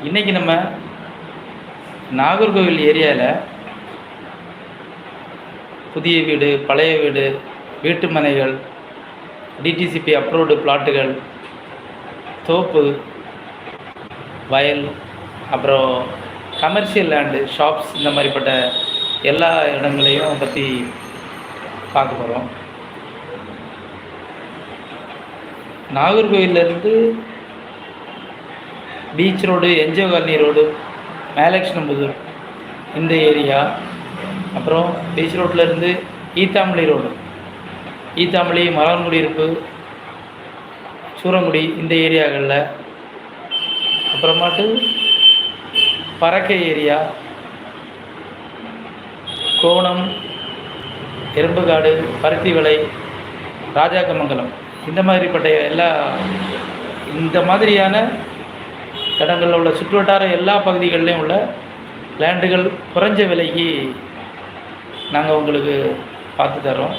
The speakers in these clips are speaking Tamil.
இன்றைக்கி நம்ம நாகர்கோவில் ஏரியாவில் புதிய வீடு பழைய வீடு வீட்டு மனைகள் டிடிசிபி அப்ரூவ்டு பிளாட்டுகள் தோப்பு வயல் அப்புறம் கமர்ஷியல் லேண்டு ஷாப்ஸ் இந்த மாதிரிப்பட்ட எல்லா இடங்களையும் பற்றி பார்க்க போகிறோம் நாகர்கோவிலேருந்து beach road NGO colony road மேலக்ஷ்ணம்புதூர் இந்த ஏரியா அப்புறம் பீச் ரோட்லேருந்து ஈத்தாமலை ரோடு ஈத்தாமலை மலர்குடியிருப்பு சூரங்குடி இந்த ஏரியாக்களில் அப்புறமாட்டு பறக்கை ஏரியா கோணம் எறும்புகாடு பருத்திவளை ராஜாக்கமங்கலம் இந்த மாதிரிப்பட்ட எல்லா இந்த மாதிரியான இடங்களில் உள்ள சுற்றுவட்டார எல்லா பகுதிகளிலையும் உள்ள லேண்டுகள் குறைஞ்ச விலைக்கு நாங்கள் உங்களுக்கு பார்த்து தர்றோம்.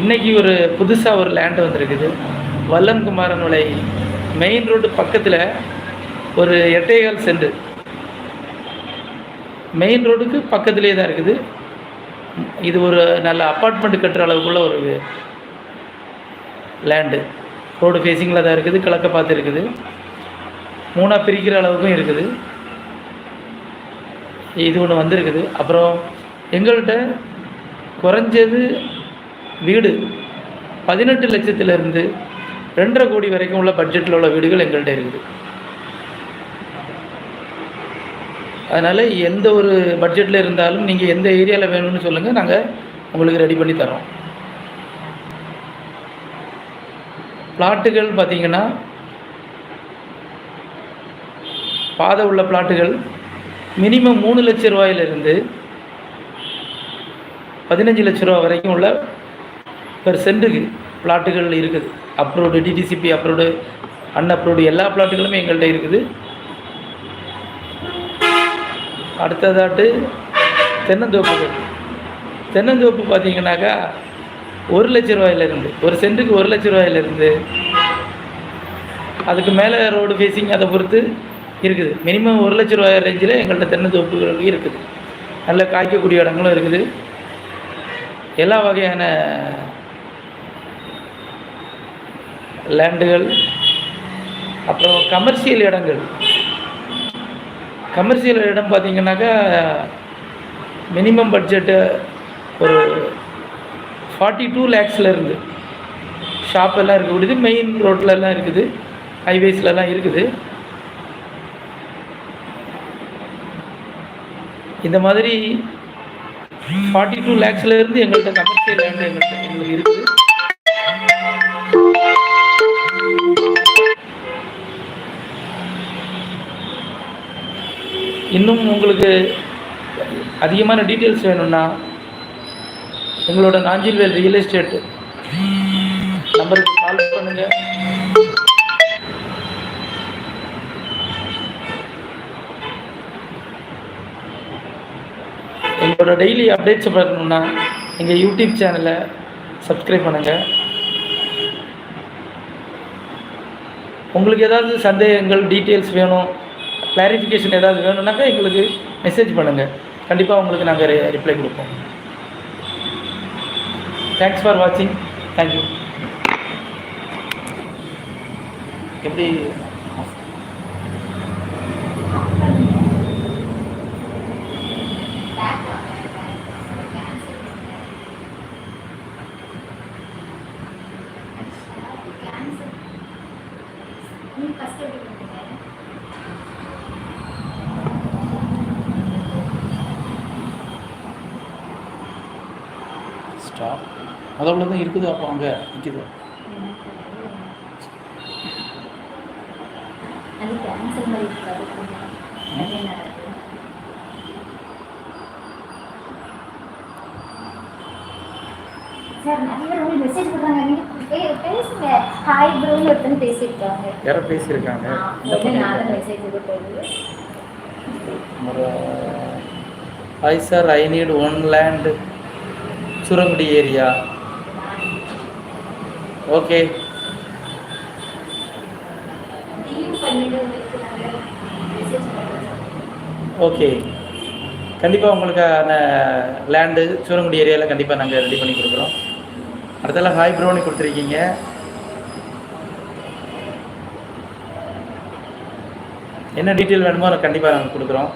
இன்றைக்கி ஒரு புதுசாக ஒரு லேண்டு வந்திருக்குது. வல்லன்குமாரன் விலை மெயின் ரோடு பக்கத்தில் ஒரு எட்டேகால் சென்று மெயின் ரோடுக்கு பக்கத்துலேயே தான் இருக்குது. இது ஒரு நல்ல அப்பார்ட்மெண்ட் கட்டுற அளவுக்குள்ள ஒரு லேண்டு ரோடு ஃபேஸிங்கில் தான் இருக்குது கிழக்க பார்த்து இருக்குது. மூணாக பிரிக்கிற அளவுக்கும் இருக்குது. இது ஒன்று வந்திருக்குது. அப்புறம் எங்கள்கிட்ட குறைஞ்சது வீடு. பதினெட்டு லட்சத்திலிருந்து ரெண்டரை கோடி வரைக்கும் உள்ள பட்ஜெட்டில் உள்ள வீடுகள் எங்கள்கிட்ட இருக்குது. அதனால் எந்த ஒரு பட்ஜெட்டில் இருந்தாலும் நீங்கள் எந்த ஏரியாவில் வேணும்னு சொல்லுங்கள் நாங்கள் உங்களுக்கு ரெடி பண்ணி தரோம் பிளாட்டுகள் பார்த்தீங்கன்னா பாதை உள்ள பிளாட்டுகள் மினிமம் மூணு லட்ச ரூபாயிலிருந்து பதினஞ்சு லட்ச ரூபா வரைக்கும் உள்ள பெர் சென்ட்டுக்கு பிளாட்டுகள் இருக்குது. அப்ரூவ்டு டிடிசிபி அப்ரூவ்டு அன்அப்ரூவ்டு எல்லா பிளாட்டுகளுமே எங்கள்கிட்ட இருக்குது. அடுத்ததாட்டு தென்னந்தோப்பு தென்னந்தோப்பு பார்த்தீங்கன்னாக்கா ஒரு லட்ச ரூபாயிலிருந்து ஒரு சென்ட்டுக்கு ஒரு லட்ச ரூபாயிலிருந்து அதுக்கு மேலே ரோடு ஃபேஸிங் அதை பொறுத்து இருக்குது. மினிமம் ஒரு லட்ச ரூபாய் ரேஞ்சில் எங்கள்கிட்ட தென்னந்தோப்புகள் இருக்குது. நல்ல காய்க்கக்கூடிய இடங்களும் இருக்குது. எல்லா வகையான லேண்டுகள் அப்புறம் கமர்ஷியல் இடங்கள் கமர்ஷியல் இடம் பார்த்தீங்கன்னாக்கா மினிமம் பட்ஜெட்டு ஒரு ஃபார்ட்டி டூ லேக்ஸ்லேருந்து ஷாப் எல்லாம் இருக்கக்கூடியது மெயின் ரோட்லலாம் இருக்குது. ஹைவேஸ்லலாம் இருக்குது. இந்த மாதிரி ஃபார்ட்டி டூ லேக்ஸ்லேருந்து எங்கள்கிட்ட கமர்ஷியல் லேண்டு எங்கள்கிட்ட எங்களுக்கு இருக்குது. இன்னும் உங்களுக்கு அதிகமான டீட்டெயில்ஸ் வேணும்னா எங்களோட நாஞ்சில்வேல் ரியல் எஸ்டேட் நம்பருக்கு கால் பண்ணுங்கள் எங்களோட டெய்லி அப்டேட்ஸ் பார்க்கணுன்னா எங்கள் யூடியூப் சேனலை சப்ஸ்கிரைப் பண்ணுங்கள் உங்களுக்கு ஏதாவது சந்தேகங்கள் டீட்டெயில்ஸ் வேணும் கிளாரிஃபிகேஷன் ஏதாவது வேணும்னாக்கா எங்களுக்கு மெசேஜ் பண்ணுங்கள் கண்டிப்பாக உங்களுக்கு நாங்கள் ரிப்ளை கொடுப்போம். தேங்க்ஸ் ஃபார் வாட்சிங் தேங்க்யூ எப்படி? நீங்க ஃபர்ஸ்ட் எப்படி பண்ணுங்க ஸ்டாப் அதோட தான் இருக்குது அப்போ அங்கே நிற்கிது அது கேன்சல் மாதிரி இருக்காது அது நடக்குது சார் நிறைய பேர் உங்களுக்கு மெசேஜ் பண்ணுறாங்க நீங்கள் பே- பேசுங்க ஹாய் ப்ரோன்னு ஒருத்தன் பேசியிருக்காங்க யாரோ பேசியிருக்காங்க ஆ, என்ன உடனே நான் பண்ணியிருக்காங்க? மெசேஜ் இது போகுது ஒரு hi sir I need one land Surangudi area. Okay. உங்களுக்கு ஓகே. கண்டிப்பாக உங்களுக்கான லேண்டு சூரங்குடி ஏரியாவில் கண்டிப்பாக நாங்கள் ரெடி பண்ணி கொடுக்குறோம். அடுத்தெல்லாம் ஹாய் ப்ரோனி கொடுத்துருக்கீங்க. என்ன டீட்டெயில் வேணுமோ கண்டிப்பாக நாங்கள் கொடுக்குறோம்.